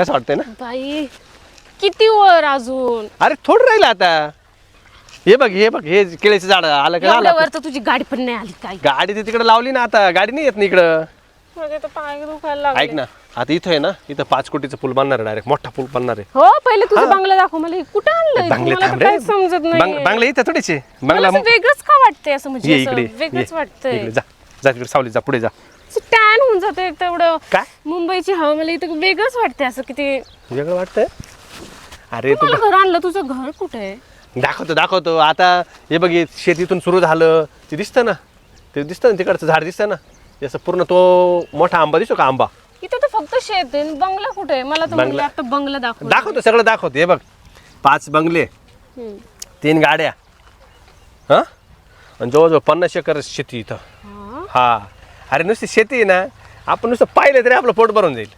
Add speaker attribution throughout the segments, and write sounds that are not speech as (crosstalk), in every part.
Speaker 1: कसं वाटतंय ना?
Speaker 2: बाई किती वर अजून?
Speaker 1: अरे थोडं राहिलं आता. हे बघ हे बघ हे केळीचं झाड आलं का
Speaker 2: एवढ्या वर तर तुझी गाडी पण नाही आली काय?
Speaker 1: गाडी ती तिकडे लावली ना आता. गाडी नाही येत ना इकडं.
Speaker 2: माझे तर पाय दुखायला लागले.
Speaker 1: ऐक ना आता इथं आहे ना इथं पाच कोटीचं पूल बांधणार आहे डायरेक्ट मोठा पूल बांधणार आहे.
Speaker 2: हो पहिले तुझं बंगला दाखव मला हे कुठं आणलंय?
Speaker 1: बांगले
Speaker 2: मला तर
Speaker 1: थांब रे
Speaker 2: समजत
Speaker 1: बांग-
Speaker 2: नाही
Speaker 1: बांगले इथं थोडीचे
Speaker 2: मला
Speaker 1: बांगला
Speaker 2: असं वेगळंच का वाटतंय असं म्हणजे
Speaker 1: ये
Speaker 2: असं
Speaker 1: इकडे
Speaker 2: वेगळंच. वाटतंय?
Speaker 1: इकडे जा जा तिकडे सावली जा पुढे जा.
Speaker 2: टॅन होऊन जाते तेवढं.
Speaker 1: काय?
Speaker 2: मुंबईची हवा मला इथं वेगळंच वाटते असं किती.
Speaker 1: वेगळं वाटतंय? अरे तू
Speaker 2: मला घर आणलं? तुझं घर कुठे? आहे
Speaker 1: दाखवतो दाखवतो. आता हे बघ हे शेतीतून सुरू झालं. ते दिसतं ना? ते दिसतं ना? तिकडचं झाड दिसतं ना? असं पूर्ण तो मोठा आंबा दिसतो का आंबा?
Speaker 2: इथं तर फक्त शेत आहे. बंगला कुठे आहे? मला तर
Speaker 1: बंगला.
Speaker 2: आता बंगला दाखव
Speaker 1: दाखवतो सगळं दाखवतो. हे बघ पाच बंगले.
Speaker 2: हम्म.
Speaker 1: तीन गाड्या. हां? आणि जवळजवळ पन्नास एकर शेती इथं.
Speaker 2: हा.
Speaker 1: हा. अरे नुसती शेती आहे ना आपण नुसतं पाहिलं तरी आपलं पोट भरून जाईल.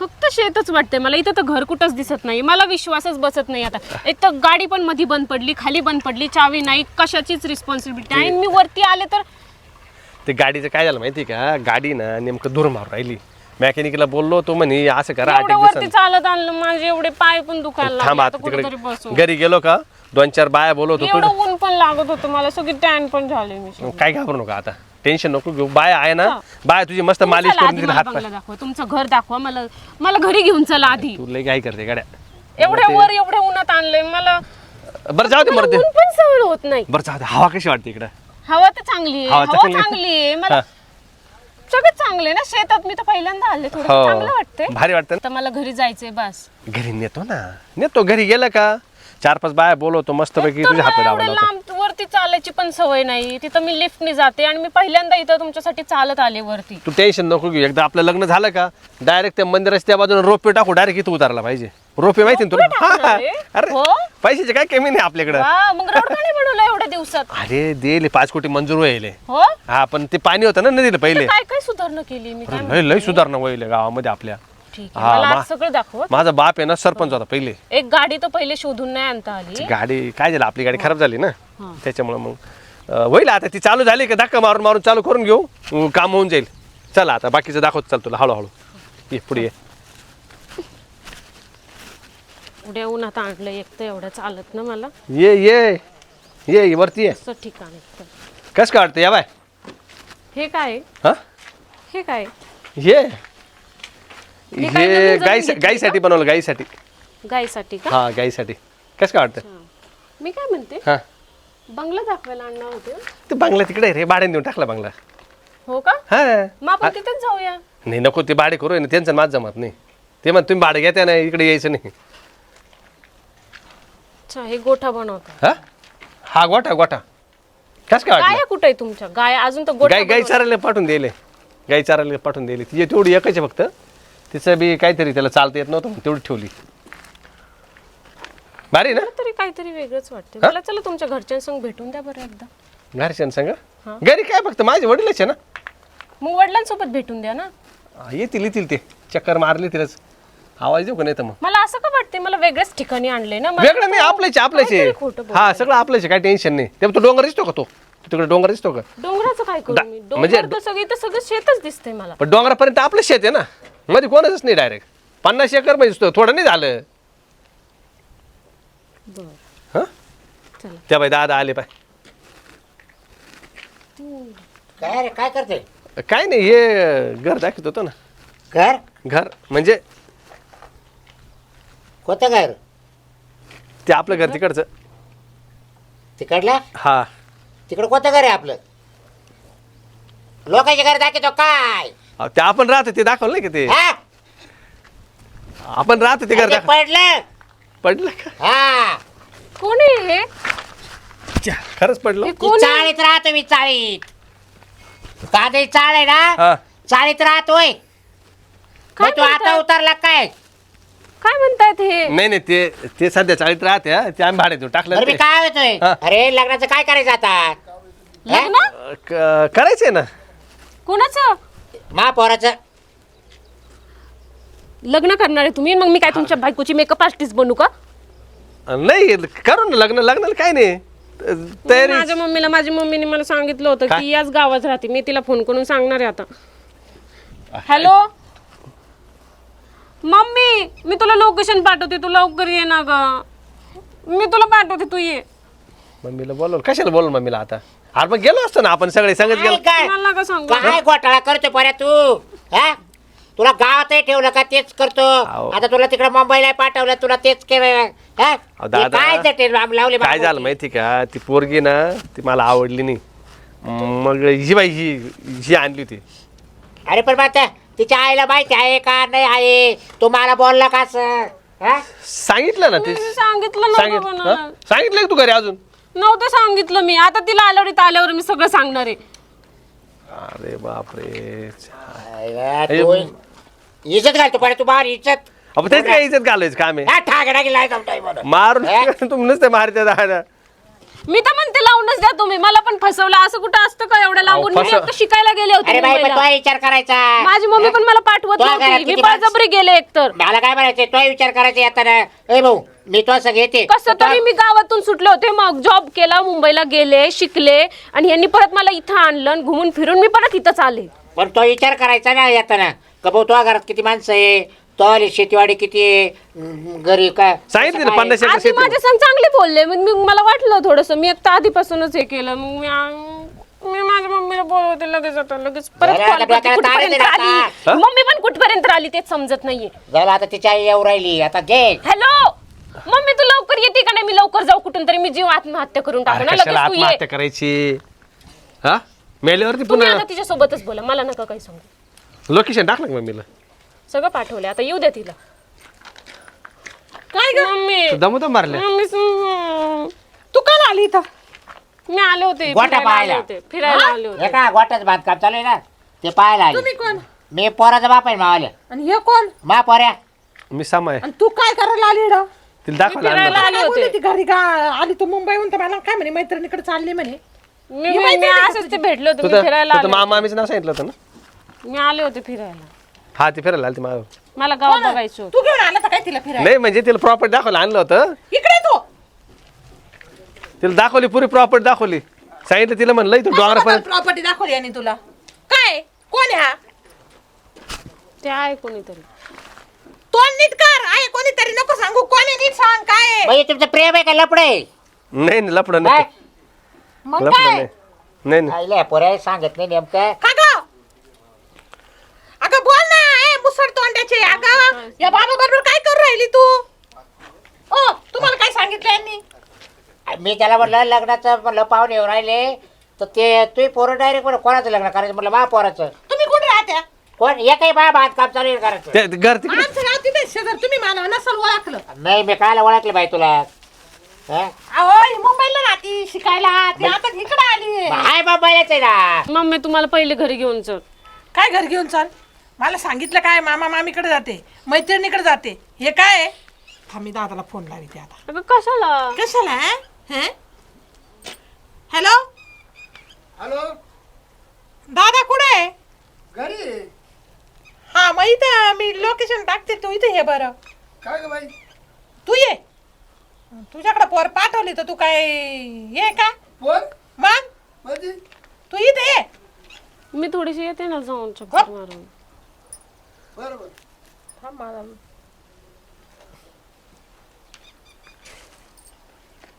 Speaker 2: फक्त शेतच वाटते मला. इथं तर घर कुठंच दिसत नाही. मला विश्वासच बसत नाही आता. एक तर गाडी पण मध्ये बंद पडली खाली बंद पडली चावी नाही कशाचीच रिस्पॉन्सिबिलिटी आणि मी वरती आले तर
Speaker 1: ते गाडीचं काय झालं माहिती का? गाडी ना नेमकं दूर मारून राहिली. मेकॅनिकला बोललो तो म्हणे असं करा आठ
Speaker 2: एवढं
Speaker 1: एक
Speaker 2: वरती
Speaker 1: दिवसांनी.
Speaker 2: चालत आणलं माझे एवढे पाय पण दुखायला
Speaker 1: थांब
Speaker 2: लागले.
Speaker 1: आता
Speaker 2: आता कुठेतरी
Speaker 1: तिकडे
Speaker 2: बसू.
Speaker 1: घरी गेलो का? दोन चार बाया बोलवतो
Speaker 2: एवढं ऊन पण लागत होतं मला. सगळी टॅन पण झाले मी.
Speaker 1: काय घाबरू नका आता. टेन्शन नको घेऊ. बाया आहे ना
Speaker 2: हा.
Speaker 1: बाया तुझी मस्त मालिश
Speaker 2: चला
Speaker 1: करून
Speaker 2: आधी मला
Speaker 1: हात
Speaker 2: बंगला दाखवा. तुमचं घर दाखवा. मला मला घरी घेऊन चला आधी.
Speaker 1: तू लय काय करते गाड्या.
Speaker 2: एवढ्या वर एवढ्या उन्हात आणलंय मला.
Speaker 1: बरं जाऊ दे
Speaker 2: मला
Speaker 1: मरते.
Speaker 2: ऊन पण सहन होत नाही.
Speaker 1: बरं जाऊ दे. हवा कशी वाटते इकडं?
Speaker 2: हवा तर चांगली आहे.
Speaker 1: हवा
Speaker 2: हवा
Speaker 1: चांगली आहे.
Speaker 2: मला
Speaker 1: हा.
Speaker 2: सगळं चांगलं आहे ना. शेतात मी तर पहिल्यांदा आले. थोडं चांगलं वाटतंय.
Speaker 1: हो भारी वाटतं
Speaker 2: आता मला घरी जायचंय बस.
Speaker 1: ना घरी नेतो ना. नेतो घरी गेलं का? चार पाच बाया बोलवतो मस्त पैकी
Speaker 2: तर
Speaker 1: तुझ्या लावला होता
Speaker 2: लांब. वरती चालायची पण सवय नाही. तिथं मी लिफ्टने जाते आणि मी पहिल्यांदा इथं तुमच्यासाठी चालत आले वरती.
Speaker 1: तू टेन्शन नको घेऊ. एकदा आपलं लग्न झालं का डायरेक्ट त्या मंदिराच्या त्या बाजूने रोपे टाकू डायरेक्ट इथं उतारला पाहिजे. रोपे माहिती ना
Speaker 2: रोपे
Speaker 1: तुला
Speaker 2: टाकणार
Speaker 1: हा,
Speaker 2: आहे?
Speaker 1: अरे
Speaker 2: हो?
Speaker 1: पैशाचे काय कमी नाही आपल्याकडं?
Speaker 2: वा मग रोड का नाही बनवला एवढ्या दिवसात.
Speaker 1: अरे देले पाच कोटी मंजूर व्हायले.
Speaker 2: हो?
Speaker 1: हा पण ते पाणी होतं ना नदीला पहिले.
Speaker 2: काय काय सुधारणा केली मी? काय
Speaker 1: लय लय सुधारणा व्हायले गावामध्ये आपल्या.
Speaker 2: ठीक
Speaker 1: हा,
Speaker 2: आहे मला
Speaker 1: मा-
Speaker 2: आज सगळं दाखव
Speaker 1: माझा बाप आहे ना सरपंच होता पहिले.
Speaker 2: एक गाडी तर पहिले शोधून नाही आणता आली.
Speaker 1: गाडी काय झालं आपली गाडी खराब झाली ना. त्याच्यामुळे मग अं, होईल आता ती चालू झाली का? धक्का मारून मारून चालू करून घेऊ. अं, काम होऊन जाईल. चला आता बाकीचं दाखवत चाल तुला. हळूहळू. ये पुढे ये.
Speaker 2: उड्या उन्हात आणलं एक तर एवढं चालत ना मला.
Speaker 1: ये ये. ये ये, वरती ये.
Speaker 2: असं ठिकाण आहे.
Speaker 1: कस काय वाटतं या बाय.
Speaker 2: हे काय? आहे?
Speaker 1: हा?
Speaker 2: हे काय?
Speaker 1: ये.
Speaker 2: हे काय
Speaker 1: हे गाई
Speaker 2: घेतली
Speaker 1: गाईसाठी बनवलं गाईसाठी.
Speaker 2: गायसाठी का?
Speaker 1: हा गाईसाठी. कसं काय वाटतं?
Speaker 2: मी काय म्हणते?
Speaker 1: हा.
Speaker 2: बंगला दाखवायला आणणार होते
Speaker 1: ते बांगला तिकडे आहे रे भाड्याने देऊन टाकला बांगला.
Speaker 2: हो का?
Speaker 1: हा.
Speaker 2: मग आपण तिथेच जाऊया.
Speaker 1: नाही नको ते भाडे करू ना त्यांचं माझ जमत नाही. ते म्हण तुम्ही भाडे घेत्या नाही इकडे यायचं नाही.
Speaker 2: अच्छा हे गोठा बनवता.
Speaker 1: हा? हा गोठा गोठा. कस काय वाटलं?
Speaker 2: गाय कुठे आहे तुमच्या? गाय अजून तर गोठा
Speaker 1: गाई गाई चारायला पाठवून दिले. गाई चारायला पाठवून दिली. ती तेवढी एकच आहे फक्त. तिचं बी काहीतरी त्याला चालता येत नव्हतं म्हणून तेवढी ठेवली. भारी ना.
Speaker 2: तरी काहीतरी वेगळंच वाटते मला चला तुमच्या घरच्यांसंग भेटून द्या बरं एकदा.
Speaker 1: घरच्यान सांग घरी काय फक्त माझे वडीलच आहे ना?
Speaker 2: मग वडिलांसोबत भेटून द्या ना.
Speaker 1: हा, येतील येतील ते. चक्कर मारली तिलाच. आवाज देऊ का नाही तर मग?
Speaker 2: मला असं का वाटते मला वेगळ्याच ठिकाणी आणलंय ना? मला
Speaker 1: वेगळं नाही आपल्याचे आपल्याचे.
Speaker 2: काहीतरी खोटं बोलतोय.
Speaker 1: हा सगळं आपल्याचे काय टेन्शन नाही. ते तो डोंगर दिसतो का तो? तो तिकडे डोंगर दिसतो का?
Speaker 2: डोंगराचं काय करू मी?
Speaker 1: म्हणजे
Speaker 2: डोंगर तर सगळी तर सगळं शेतच दिसतंय मला.
Speaker 1: पण डोंगरापर्यंत आपलं शेत आहे ना? मध्ये कोणाच नाही डायरेक्ट पन्नास एकर म्हणजे थोडं नाही झालं.
Speaker 2: बरं.
Speaker 1: हा?
Speaker 2: चला.
Speaker 1: त्या बाई दादा आले पाय.
Speaker 3: काय रे काय करते?
Speaker 1: काय नाही हे घर दाखवत होतो ना.
Speaker 3: घर?
Speaker 1: घर म्हणजे?
Speaker 3: कोणतं घर?
Speaker 1: ते आपलं घर तिकडचं.
Speaker 3: तिकडला?
Speaker 1: हा.
Speaker 3: तिकडं कोणतं घर आहे आपलं? लोकांचे घर दाखवतो काय?
Speaker 1: अहो, ते आपण राहतो ते दाखवलं नाही का ते?
Speaker 3: हा?
Speaker 1: आपण राहतो ते घर
Speaker 3: ते
Speaker 1: दाखव
Speaker 3: पडलं.
Speaker 1: पडलं का?
Speaker 3: हा.
Speaker 2: कोण आहे हे?
Speaker 1: च्या, खरंच पडलं?
Speaker 2: हे कोण आहे?
Speaker 3: चाळीत राहतो मी चाळीत. कांदे चाळ आहे ना?
Speaker 1: हा.
Speaker 3: चाळीत राहतोय.
Speaker 2: काय
Speaker 3: मग तू आता? उतरला काय?
Speaker 2: काय म्हणतायत हे?
Speaker 1: नाही नाही ते ते सध्या चाळीत राहते हा. ते आम्ही भाडे देऊ टाकलं
Speaker 3: बरं मी
Speaker 1: ते.
Speaker 3: काय होतोय?
Speaker 1: हा.
Speaker 3: अरे लग्नाचं काय करायचं आता?
Speaker 2: लग्न?
Speaker 1: क- करायचंय ना.
Speaker 2: कोणाचं?
Speaker 3: महापौराचं
Speaker 2: लग्न करणार आहे तुम्ही मग मी काय तुमच्या बायकोची मेकअप आर्टिस्ट बनू का?
Speaker 1: नाही करू ना लग्न लग्नाला काय नाही. तयारी
Speaker 2: माझ्या मम्मीला माझ्या मम्मीने मला सांगितलं होतं? की याच गावात राहते. मी तिला फोन करून सांगणार आहे आता. हॅलो मम्मी मी तुला लोकेशन पाठवते. तू लवकर ये ना ग. मी तुला पाठवते तू ये.
Speaker 1: मम्मीला बोलव. कशाला बोलव मम्मीला आता? अरे मग गेलो असतो ना आपण सगळे संगत
Speaker 3: काय
Speaker 1: गेलो
Speaker 3: काय
Speaker 2: मला का सांगू
Speaker 3: काय घोटाळा करतो पर्या तू हा तुला गावातही ठेवलं का तेच करतो
Speaker 1: अहो.
Speaker 3: आता तुला तिकडे मुंबईला पाठवलं तुला तेच केलं हा?
Speaker 1: अहो, दादा.
Speaker 3: काय लावले
Speaker 1: काय झालं माहिती का ती पोरगी ना ती मला आवडली नाही मग ही बाई ही ही आणली होती
Speaker 3: अरे पण त्या- तिच्या आईला माहिती आहे का नाही आहे तू मला बोलला का असं? हा?
Speaker 1: सांगितलं ना ते
Speaker 2: मी सांगितलं नव्हतं
Speaker 1: सांगितलं? सांगितलं का तू घरी अजून
Speaker 2: नव्हतं सांगितलं मी. आता तिला आल्यावर आल्यावर मी सगळं सांगणार आहे.
Speaker 1: अरे बापरे.
Speaker 3: अरे, तू इज्जत घालतो पण तू बाहेर इज्जत.
Speaker 1: अब तेच काय इज्जत घालायचं काम? आहे
Speaker 3: हा, ठाकरा गेला जमतोय म्हणून.
Speaker 1: मारून
Speaker 3: हे? (laughs)
Speaker 1: तुम्ही नुसते मारते दादा.
Speaker 2: मी तर म्हणते लावूनच द्या तुम्ही. मला पण फसवलं. असं कुठं असतं का एवढं लांबून मी
Speaker 1: फसव-
Speaker 2: फक्त शिकायला गेले होते
Speaker 3: अरे बाई पण
Speaker 2: मुंबईला.
Speaker 3: तो विचार करायचा.
Speaker 2: माझी मम्मी पण मला पाठवत
Speaker 3: तो घरात
Speaker 2: नव्हती मी
Speaker 3: किती माणसं-
Speaker 2: बळजबरी गेले एकतर.
Speaker 3: मला काय म्हणायचं तो विचार करायचा येताना ए भाऊ मी तो असं घेते
Speaker 2: कसं तरी मी गावातून सुटले होते. मग जॉब केला मुंबईला गेले शिकले आणि यांनी परत मला इथं आणलं आणि घुमून फिरून मी परत इथंच आले.
Speaker 3: पण तो विचार करायचा ना येताना. का भाऊ घरात किती माणसं आहे? तो आली शेतीवाडी किती आहे? घरी काय
Speaker 1: सांगितलं ना
Speaker 3: कसं
Speaker 1: पन्नास
Speaker 3: काय?
Speaker 1: एकर
Speaker 2: आधी
Speaker 1: शेती.
Speaker 2: माझे संग चांगले बोलले. मग मी मला वाटलं थोडस. मी एकटा आधीपासूनच हे केलं. मग मी आ- मी माझ्या मम्मीला बोलवते लगेच आता लगेच परत
Speaker 3: जरा
Speaker 2: call
Speaker 3: आता
Speaker 2: करते.
Speaker 3: डोक्याला ताण
Speaker 2: कुठपर्यंत
Speaker 3: येते ना
Speaker 2: आली?
Speaker 3: आता.
Speaker 2: मम्मी पण कुठपर्यंत आली तेच समजत नाहीये.
Speaker 3: झालं आता तिची आई येऊ राहिली. आता घे.
Speaker 2: हॅलो मम्मी तू लवकर येते का नाही? मी लवकर जाऊ कुठून तरी. मी जीव आत्महत्या करून टाकू.
Speaker 1: अरे
Speaker 2: ना
Speaker 1: कशाला
Speaker 2: लगेच तू ये.
Speaker 1: आत्महत्या करायची? हा? मेल्यावरती
Speaker 2: तुम्ही
Speaker 1: पुन्हा
Speaker 2: आता तिच्या सोबतच बोला. मला नका काही सांगू.
Speaker 1: लोकेशन टाकलं का मम्मीला
Speaker 2: सगळं पाठवलंय. आता येऊ द्या तिला. काय ग? मम्मी.
Speaker 1: तू दमू दम मारल्या.
Speaker 2: मम्मी सु- तू का आली इथं? मी आले होते
Speaker 3: गोटा
Speaker 2: फिरायला आले
Speaker 3: पाहायला.
Speaker 2: होते फिरायला आले होते.
Speaker 3: हे का गोट्याचं बांधकाम चालू आहे ना? ते पाहायला आले.
Speaker 4: तुम्ही कोण?
Speaker 3: मी पोराचा बाप आहे मावाल्या
Speaker 4: आणि हे कोण?
Speaker 3: मा पोऱ्या.
Speaker 1: मी सामा आहे.
Speaker 4: आणि तू काय करायला आली इकडं?
Speaker 1: तिला दाखवायला आणलं होतं.
Speaker 2: आले होते.
Speaker 4: ती घरी का आली तू मुंबईहून तर मला काय म्हणे मैत्रिणीकडे चालली म्हणे.
Speaker 2: मी मी- मी असंच ते भेटले होते मी
Speaker 1: तुझं
Speaker 2: फिरायला
Speaker 1: मामा मामीचं नाव सांगितलं होतं ना?
Speaker 2: मी आले होते फिरायला.
Speaker 1: हा ती फिरायला आली ती
Speaker 2: मला गावात बघायचं होतं.
Speaker 4: तू घेऊन आला तर काय तिला फिरायला?
Speaker 1: नाही म्हणजे तिला प्रॉपर्टी दाखवायला आणलं होतं.
Speaker 4: इकडे तो.
Speaker 1: तिला दाखवली पुरी प्रॉपर्टी दाखवली. सांगितलं तिला म्हणलं इथं डोंगरापर्यंत
Speaker 4: प्रॉपर्टी दाखवली आणि तुला. काय? कोण आहे हा?
Speaker 2: ते आहे कोणीतरी.
Speaker 4: तोंड नीट आहे? कोणीतरी नको सांगू. कोण नीट सांग काय आहे?
Speaker 3: म्हणजे तुमचं प्रेम आहे का लपडे
Speaker 1: नाही नाही लपडं
Speaker 3: काय?
Speaker 1: नाही
Speaker 4: मग
Speaker 1: लपडं
Speaker 4: काय?
Speaker 1: नाही. नाही नाही.
Speaker 3: आईला सांगत नाही नेमकं.
Speaker 4: का ग? अगं बोल ना ए मुसड तोंडाचे. अगं या बाबा बरोबर काय करू राहिली तू? ओ तुम्हाला काय सांगितलं यांनी?
Speaker 3: मी त्याला म्हटलं लग्नाचं म्हणलं पाहुणे येऊन राहिले. तर ते तुम्ही पोरं डायरेक्ट म्हणलं कोणाचं लग्न करायचं? म्हटलं मा पोराचं.
Speaker 4: तुम्ही कुठे राहत्या?
Speaker 3: कोण? हे काही बा बांधकाम चालू आहे करायचं
Speaker 1: ते ते घर तिकडे
Speaker 4: आमचं शेजार तुम्ही मला नसल ओळखलं.
Speaker 3: नाही मी कायला ओळखले बाई तुला? हा?
Speaker 4: अहो ही मुंबईला राहती शिकायला. ती आता इकडे आली.
Speaker 3: हाय बाबाच आहे ना.
Speaker 2: मम्मी तुम्हाला पहिले घरी घेऊन चल.
Speaker 4: काय घर घेऊन चाल? मला सांगितलं काय मामा मामीकडे जाते मैत्रिणीकडे जाते. हे काय? आहे? थांब मी दादाला फोन लावते आता.
Speaker 2: अगं कशाला?
Speaker 4: कशाला हॅलो
Speaker 5: हॅलो
Speaker 4: दादा कुठे आहे?
Speaker 5: घरी.
Speaker 4: हा मग इथं मी लोकेशन टाकते तू इथे ये बरं.
Speaker 5: काय ग बाई?
Speaker 4: तू ये. तुझ्याकडे पोर पाठवली तर तू काय ये का?
Speaker 5: बोल
Speaker 4: मग?
Speaker 5: माझी
Speaker 4: तू इथे ये.
Speaker 2: मी थोडीशी येते ना जाऊन चक्कर मारून.
Speaker 5: बरोबर.
Speaker 4: थांब मला.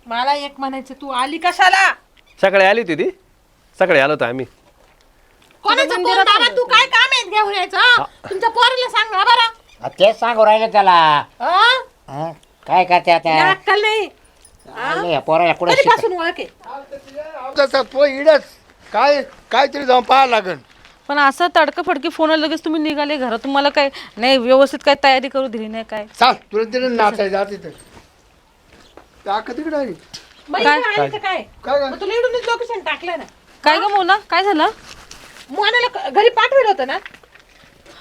Speaker 4: मला एक म्हणायचं तू आली कशाला?
Speaker 1: सकाळी आली होती ती. सकाळी आलो होतो आम्ही.
Speaker 4: कोणाचं
Speaker 2: मंदिरात आले
Speaker 4: तू काय काम घेऊन यायचं तुमच्या पोरीला सांग ना बरं.
Speaker 3: हा, तेच सांगू राहिले त्याला.
Speaker 4: हा?
Speaker 3: हा? काय करते आता
Speaker 4: अक्कल नाही.
Speaker 3: आले या पोराला कुठे
Speaker 4: कधीपासून ओळख आहे?
Speaker 5: तसा तो इडच. काय काहीतरी जाऊन पाहायला लागन
Speaker 6: पण असं तडकं फडकी फोन लगेच तुम्ही निघाले घरात. तुम्हाला काय नाही व्यवस्थित काय तयारी करू दिली नाही काय?
Speaker 5: चाल तुला नाचायचं जात तिथे. तिकडे आली
Speaker 4: इकडे आली तर काय?
Speaker 5: काय
Speaker 4: मग तुला इकडूनच लोकेशन टाकलं ना.
Speaker 6: काय ग मोना? काय झालं?
Speaker 4: मोनाला क- घरी पाठवलं होतं ना?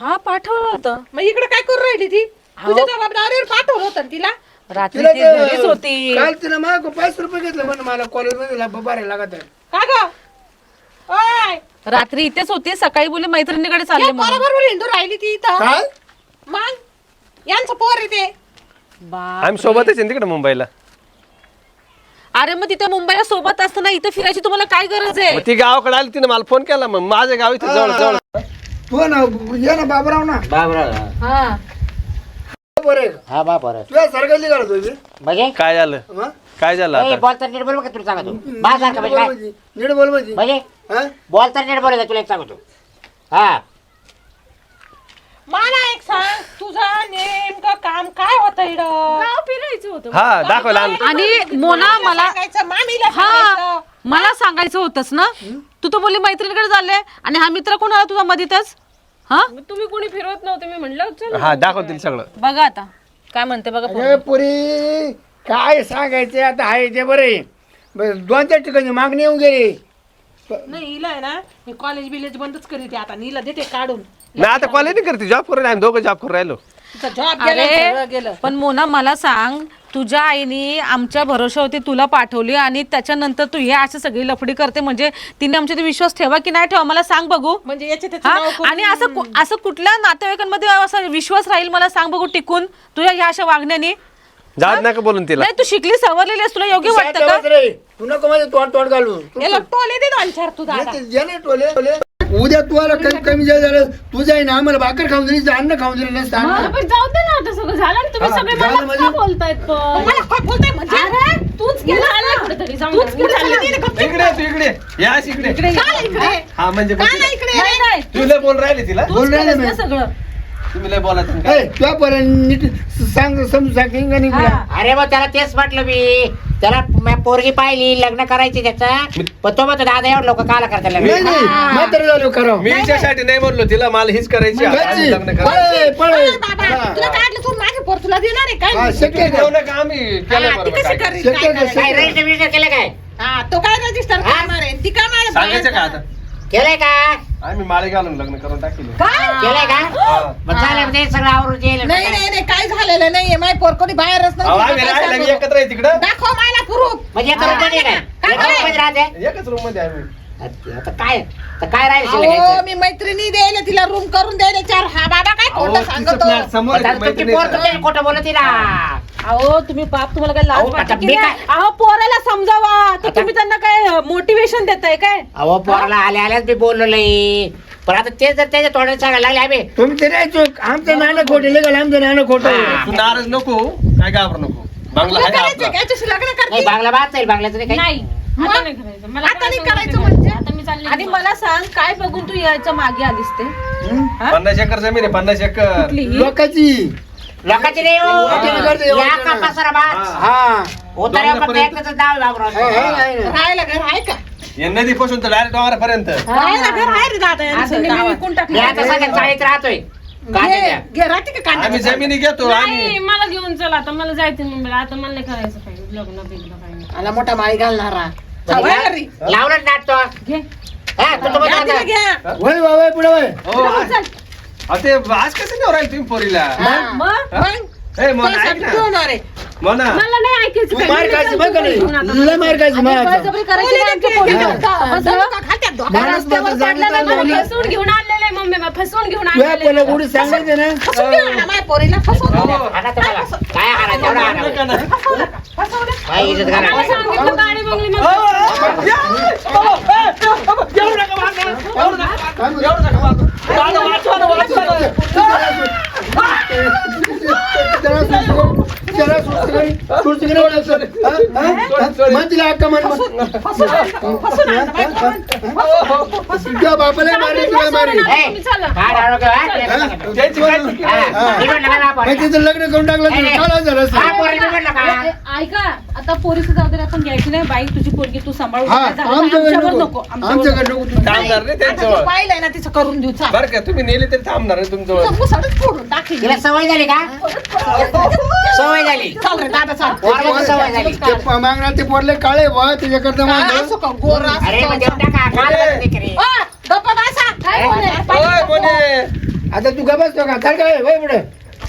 Speaker 6: हा पाठवलं होतं.
Speaker 4: मग इकडे काय करू राहिली ती? तुझ्या जबाबदारीवर पाठवलं होतं ना तिला?
Speaker 6: रात्री ती
Speaker 5: ते-
Speaker 6: घरीच होती.
Speaker 5: काल तिला माग पाच रुपये घेतलं म्हणे मला कॉलेजमध्ये बरे लागत आहे
Speaker 4: का ग? ओय!
Speaker 6: रात्री इथेच होती सकाळी बोले मैत्रिणीकडे चालले
Speaker 4: या
Speaker 6: म्हणून.
Speaker 4: पोराबरोबर हिंदू राहिली ती इथं.
Speaker 5: काय
Speaker 4: मग? यांचं पोर आहे ते.
Speaker 6: बा-
Speaker 1: आम्ही सोबतच आहे ना तिकडे मुंबईला.
Speaker 6: अरे मग तिथे मुंबईला सोबत असताना इथे फिरायची तुम्हाला काय गरज आहे?
Speaker 1: मग ती गावाकडे आली तिने मला फोन केला मग. माझ्या गाव इथे जवळ जवळ.
Speaker 5: तू ना ये ना बाबराव ना.
Speaker 3: बाबरा
Speaker 4: हा.
Speaker 5: बरं आहे का
Speaker 3: हा बा बरं
Speaker 5: तुझ्या सरकारली काढतो मी.
Speaker 3: म्हणजे?
Speaker 1: काय झालं?
Speaker 5: हा?
Speaker 1: काय झालं
Speaker 3: ए,
Speaker 1: आता?
Speaker 3: बोल तर नीट बोल तुला सांगतो. का
Speaker 5: नीट
Speaker 3: म्हणजे
Speaker 5: बोल
Speaker 3: काय?
Speaker 5: म्हणजे नीट बोल म्हणजे
Speaker 3: म्हणजे?
Speaker 5: हा?
Speaker 3: बोल तर नीट बोलायचं तुला एक सांगतो. हा.
Speaker 4: मला एक सांग तुझं नेमकं काम काय होतं इकडं
Speaker 2: गाव फिरायचं होतं.
Speaker 1: हा दाखवलं आण.
Speaker 6: आणि मोना मला
Speaker 4: मामीला
Speaker 6: हा.
Speaker 4: सांगायचं.
Speaker 6: मला सांगायचं होतंच ना? तू तर बोलली मैत्रिणीकडे चालले आणि हा मित्र कोण आला तुझा मधीतच? हा?
Speaker 2: मग तुम्ही कोणी फिरवत नव्हते मी म्हणलं चल
Speaker 1: हा दाखवतील सगळं.
Speaker 6: बघा आता. काय म्हणते बघा.
Speaker 5: अरे पुरी काय सांगायचं आता? आहे ते बरं. आहे बरं, दोन चार ठिकाणी मागणी येऊन गेली.
Speaker 4: नाही हिला आहे ना मी कॉलेज बिलेज बंदच करीत आता. नीला देते काढून.
Speaker 1: नाही आता कॉलेज नाही करते जॉब करून आम्ही दोघं जॉब करून राहिलो.
Speaker 4: तिचा जॉब गेला सगळं
Speaker 6: अरे
Speaker 4: गेलं.
Speaker 6: पण मोना मला सांग तुझ्या आईने आमच्या भरोशावरती तुला पाठवली आणि त्याच्यानंतर तू हे अशी सगळी लफडी करते म्हणजे तिने आमच्या विश्वास ठेवा की नाही ठेवा मला सांग बघू.
Speaker 4: म्हणजे याचे त्याचे
Speaker 6: हा?
Speaker 4: नाव करून-
Speaker 6: आणि असं कु- असं कुठल्या नातेवाईकांमध्ये असा विश्वास राहील मला सांग बघू टिकून तुझ्या ह्या अशा वागण्याने?
Speaker 1: जात नका बोलून तिला.
Speaker 6: नाही तू शिकली सवरलेली आहेस तुला योग्य वाटतं का?
Speaker 5: तू नको माझे तोंड तोंड घालू.
Speaker 4: याला टोले दे दोन चार तू दादा.
Speaker 5: ज्याने टोले टोले. उद्या तुला कमी कमी जाय झालं तू जाई ना आम्हाला भाकर खाऊन दिली अन्न खाऊन दिलं नसतं अन्न.
Speaker 2: पण जाऊ दे ना आता सगळं झालं आणि तुम्ही
Speaker 5: हा,
Speaker 2: सगळे
Speaker 5: झालं
Speaker 2: मला
Speaker 5: म्हणजे?
Speaker 2: का बोलतायत पण?
Speaker 4: मला काय बोलताय? म्हणजे
Speaker 2: अरे, तूच कुठेतरी जाऊन
Speaker 4: तूच
Speaker 1: इकडे तू इकडे. या इकडे.
Speaker 4: काय इकडे.
Speaker 1: हा म्हणजे
Speaker 4: काय नाही इकडे
Speaker 6: नाही नाही.
Speaker 1: तू लय बोल राहिले तिला?
Speaker 5: बोल रे
Speaker 6: केलंस
Speaker 5: मी.
Speaker 6: ना सगळं.
Speaker 1: तुम्ही लय बोलायचं
Speaker 5: ए, तुझ्या पर्यंत नीट सांग समजून नाही तुला
Speaker 3: अरे मग त्याला तेच म्हटलं मी. त्याला मी पोरगी पाहिली लग्न करायची त्याचं. पण तो म्हणतो दादा एवढं लोक काला करता
Speaker 5: नाही
Speaker 3: लग्न
Speaker 5: नाही म्हातारं झालो करावं
Speaker 1: मी हिच्यासाठी नाही. म्हणलो तिला मला हीच करायची आहे. आम्ही लग्न करायचं.
Speaker 5: पळे. पळे
Speaker 4: बाबा तुला काढलं तू माझे पोर तुला देणार आहे
Speaker 5: हा,
Speaker 4: काय
Speaker 5: शक्य आहे
Speaker 1: देऊ
Speaker 5: का?
Speaker 1: नका आम्ही? केलं
Speaker 4: हा, ती
Speaker 1: बरोबर
Speaker 4: कशी
Speaker 1: काय.
Speaker 4: करेल काय?
Speaker 3: काय रजिस्टर बिजिस्टर केलं काय?
Speaker 4: हा तो काय रजिस्टर करणार आहे ती काय माझ्या
Speaker 1: सांगायचं का
Speaker 4: बाहेर-
Speaker 1: आता?
Speaker 3: केलंय का?
Speaker 1: आम्ही माळे घालून लग्न करून टाकेल
Speaker 3: केलंय का? मग चालेल ते सगळं आवरून येईल
Speaker 4: नाही नाही नाही काय झालेलं नाहीये. माझी पोर कोणी बाहेरच
Speaker 1: अहो,
Speaker 4: नाही
Speaker 1: आम्ही राहायला एकत्र आहे तिकडं.
Speaker 4: दाखव मला प्रूफ
Speaker 3: म्हणजे एका काय
Speaker 4: काय?
Speaker 3: एका राहते?
Speaker 1: एकच रूममध्ये आम्ही.
Speaker 3: आता काय आता काय राहील
Speaker 4: अहो मी मैत्रिणी द्यायला तिला रूम करून द्यायला चार हा बाबा काय
Speaker 1: अहो,
Speaker 4: खोटं
Speaker 1: तिचं
Speaker 4: सांगतो?
Speaker 1: समोर आहे,
Speaker 3: तुमची पोर खोटं बोलत ना
Speaker 6: अहो तुम्ही बाप तुम्हाला काय
Speaker 3: अहो,
Speaker 6: लाज वाटते
Speaker 3: आता
Speaker 6: की
Speaker 3: मी
Speaker 6: नाही?
Speaker 3: काय-
Speaker 6: अहो पोराला समजावा. तर
Speaker 3: आता-
Speaker 6: तुम्ही त्यांना काय मोटिवेशन देताय काय?
Speaker 3: अहो पोराला आल्या आल्याच मी बोललो लई पण आता ते जर त्याच्या तोंडात सांगायला लागले आम्ही
Speaker 5: तुमचं नाही चूक आमचं नाणं खोटे लेगल आमचं नाणं खोटं.
Speaker 3: हा.
Speaker 1: तू नाराज नको काय घाबरू नको. बांगला
Speaker 4: तुला
Speaker 1: आहे
Speaker 4: करायचं
Speaker 1: आपला.
Speaker 4: याच्याशी लग्न
Speaker 3: नाही
Speaker 4: करते
Speaker 3: बांगला बांधता येईल बांगल्याचं नाही काही.
Speaker 2: नाही.
Speaker 4: मग?
Speaker 2: आता नाही करायचं मला
Speaker 4: आता नाही
Speaker 2: करायचं
Speaker 4: करायचं
Speaker 2: नव्हतं.
Speaker 4: म्हणजे?
Speaker 2: आता मी चालले
Speaker 6: आणि मला सांग काय बघून तू यायच्या मागे आलीस ते हा?
Speaker 1: पन्नास एकर जमीन आहे पन्नास एकर
Speaker 6: कुठली ही?
Speaker 5: लोकांची
Speaker 3: लोकांची नाही हो.
Speaker 5: लोकांची करते,
Speaker 3: या
Speaker 5: लोकांची
Speaker 3: का
Speaker 5: नाही.
Speaker 3: पसारा बाज
Speaker 5: हा
Speaker 3: उतार्या फक्त
Speaker 1: डोंगरापर्यंत-
Speaker 3: एकच नाव आहे बाबराव.
Speaker 5: हा, हा, आहे ना.
Speaker 4: राहायला घर आहे का
Speaker 1: या नदी पासून तर डायरेक्ट डोंगरापर्यंत
Speaker 4: राहायला घर आहे रे दादा यांचं
Speaker 6: आता मी
Speaker 4: गावात.
Speaker 6: विकून
Speaker 3: मी
Speaker 6: टाकली
Speaker 3: आता सगळ्या चाळीत राहतोय काय
Speaker 4: घे
Speaker 3: द्या
Speaker 4: घे, राहते का
Speaker 1: आम्ही? जमिनी घेतो आम्ही
Speaker 2: नाही मला घेऊन चल आता मला जायचं मुंबईला आता मला नाही करायचं काही लग्न बिग्न काही नाही.
Speaker 4: आला मोठा माळी घालणारा सवय घरी.
Speaker 3: लावलं नाटतो
Speaker 6: घे
Speaker 3: हा तू तर
Speaker 4: घ्या
Speaker 3: म्हणतो
Speaker 4: तिला
Speaker 3: आता.
Speaker 4: घ्या.
Speaker 5: वय वय वय पुढे वय
Speaker 1: हो आज अहो, ते आज कसं नाही राहील तुम्ही पोरीला
Speaker 4: हा.
Speaker 6: मग
Speaker 4: मग
Speaker 1: ए मोना ऐक
Speaker 4: त्यासाठी
Speaker 1: ना
Speaker 4: तू होणार आहे.
Speaker 1: मोना
Speaker 2: मला नाही ऐकायचं
Speaker 5: तू
Speaker 2: काही.
Speaker 5: मार
Speaker 2: मी
Speaker 5: खायची
Speaker 2: चालतो
Speaker 5: बघ का
Speaker 2: घेऊन आता.
Speaker 5: लय मार खायची मार आता.
Speaker 6: बळजबरी करायची नाही आमच्या
Speaker 4: पोलीस
Speaker 6: पोरीला.
Speaker 4: घेऊन जा.
Speaker 6: असं?
Speaker 4: दंडका खात्यात डोक्यात.
Speaker 5: माणूस
Speaker 4: रस्त्यावर
Speaker 5: मात्र
Speaker 4: पडला
Speaker 5: जाणीव
Speaker 4: नाही
Speaker 5: नाही
Speaker 4: मला.
Speaker 5: बोलली.
Speaker 2: फसवून घेऊन आणलेले मम्मी बा फसवून घेऊन
Speaker 5: तुझ्या पहिला
Speaker 2: आणलेले
Speaker 5: गुढी सांगायचं ना
Speaker 4: फसवून घे ना माझ्या पोरीला फसवून. घे.
Speaker 3: हाणा तुम्हाला काय हाणा तेवढा हाणा
Speaker 1: नका ना.
Speaker 4: फसवलं का? फसवलं.
Speaker 3: काय इज्जत
Speaker 2: मला
Speaker 3: घाला
Speaker 2: सांगितलं गाडी बंगली मध्ये
Speaker 1: हो, मारू, मारू.
Speaker 5: हा? हा? हा? बापाला
Speaker 3: हा?
Speaker 5: हा?
Speaker 3: हा,
Speaker 5: तिचं लग्न करून टाकलं तुला झालं
Speaker 6: ऐका आता पोरीचं जबाबदारी आपण घ्यायची नाही. बाई तुझी पोरगी तू सांभाळून
Speaker 5: हा आमच्याकडे
Speaker 6: आमच्यावर
Speaker 5: नको.
Speaker 6: नको.
Speaker 5: आमच्याकडे नको. तू.
Speaker 1: थांबणार नाही
Speaker 4: आता
Speaker 1: त्यांच्यावर.
Speaker 4: तू पाहिलंय ना तिचं करून देऊ. चाल.
Speaker 1: बरं का तुम्ही नेले तरी थांबणार आहे तुमच्यावर.
Speaker 4: तुझं मुसळच फोडून टाकील.
Speaker 3: तिला सवय झाली का? सवय झाली.
Speaker 4: चाल रे दादा चाल.
Speaker 3: पोराला सवय झाली.
Speaker 5: ते प- मागणार ते पडले काळे बा तुझ्याकरता
Speaker 4: काय
Speaker 5: माझं
Speaker 4: असो का? गोर
Speaker 3: अरे? मग देऊन टाका काल
Speaker 1: मोने
Speaker 5: आता तू का बसतो का? चल काय वय पुढे.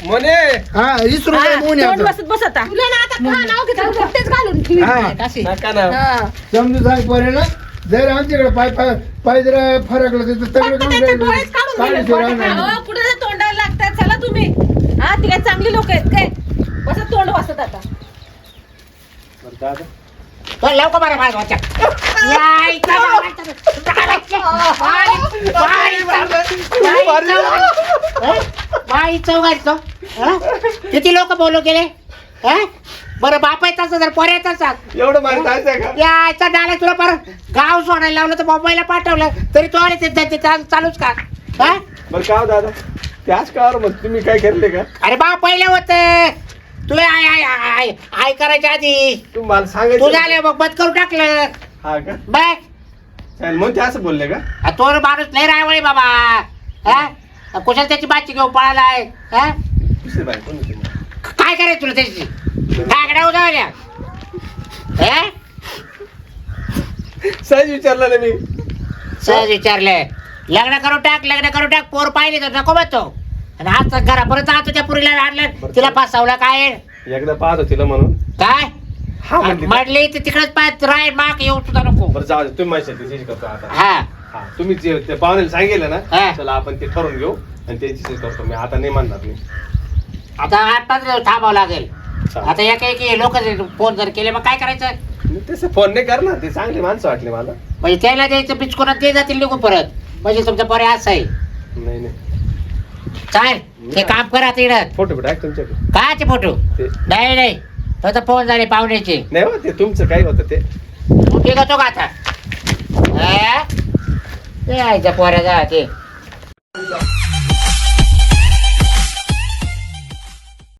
Speaker 1: मोने
Speaker 5: हा वीस रुपये मोहन आहे
Speaker 6: तोंड
Speaker 5: आता.
Speaker 6: बसत बस आता.
Speaker 4: तुला ना आता का नाव घेतलं फुटेच घालून ठेवीन
Speaker 5: हा.
Speaker 4: नाही अशी.
Speaker 1: नका ना.
Speaker 4: हा.
Speaker 5: समजून सांग पोरेला. जर आमच्याकडे पाय पाय पाय जर फरकलं तर सगळं
Speaker 4: फक्त त्याचे डोळेच काढून दिले.
Speaker 6: अहो, ते तोंडाला लागतात चला तुम्ही. हा ती काय चांगली लोक आहेत काय? बस तोंड वाचत आता.
Speaker 3: तो लवकर. या, इथं बाई, बाई, बाई, चौघात. हं? बाई, चौघात तो. हा? किती लोक बोलू गेले? हा? बरं बाप आहे तसं जर पोऱ्या तसाच
Speaker 1: एवढं माहीत आहे का
Speaker 3: याचा डाला तुला परत गाव सोडायला लावलं तर मुंबईला पाठवलं. तरी तो आले ते- ते ते चाल- चालूच का हा?
Speaker 1: बरं का हो दादा? त्याच कावर मग तुम्ही काय करले का?
Speaker 3: अरे बा पहिले होत. तू आय आय आय आय करायच्या आधी.
Speaker 1: तुम्ही मला
Speaker 3: तू
Speaker 1: सांगायचं
Speaker 3: झाले मग बंद करून टाकलं.
Speaker 1: हा का?
Speaker 3: बघ
Speaker 1: चालेल मग ते असं बोलले का?
Speaker 3: आ, तो माणूस लय रायवळे बाबा. हा? कुशाला त्याची बाची हा?
Speaker 1: दुसरी कोण होती? मग?
Speaker 3: काय करायचं तुला त्याची? ठाकड्या उदावल्या हा?
Speaker 1: सहज विचारलं ना मी.
Speaker 3: सहज विचारलंय लग्न करून टाक लग्न करून टाक पोर पाहिले तर नको बघतो आणि आज घरापर्यंत आता त्या पुरीला आणलं. तिला फसवलं काय?
Speaker 1: एकदा पाहत होती म्हणून.
Speaker 3: काय?
Speaker 1: हा म्हणली?
Speaker 3: म्हटली तर तिकडेच पाहत राय माग येऊ सुद्धा नको.
Speaker 1: बरं जाऊ दे तुम्ही चेंज करतो आता.
Speaker 3: हा.
Speaker 1: हा तुम्ही जे ते पाहुण्याला सांगितलं
Speaker 3: हा.
Speaker 1: ना चला आपण ते ठरवून घेऊ आणि त्याची करतो. मी आता नाही म्हणणार मी.
Speaker 3: आता दिवस थांबावं लागेल.
Speaker 1: चालेल.
Speaker 3: आता एक एक लोक फोन जर केले मग काय करायचं?
Speaker 1: मी तसं फोन नाही करणार ते चांगली माणसं वाटली मला.
Speaker 3: म्हणजे त्याला द्यायचं बिचकोनात ते जातील निघून परत. म्हणजे तुमचं बरे असं आहे.
Speaker 1: नाही नाही.
Speaker 3: चाल ते काम करा तिकडं
Speaker 1: फोटो बिटो आहे तुमच्याकडे.
Speaker 3: काचे फोटो?
Speaker 1: ते.
Speaker 3: नाही नाही. फक्त फोन झाले पाहुण्याचे.
Speaker 1: नाही हो ते तुमचं काय होतं ते.
Speaker 3: तू ठीक होतो का आता? ते आयच्या पोऱ्या जा ते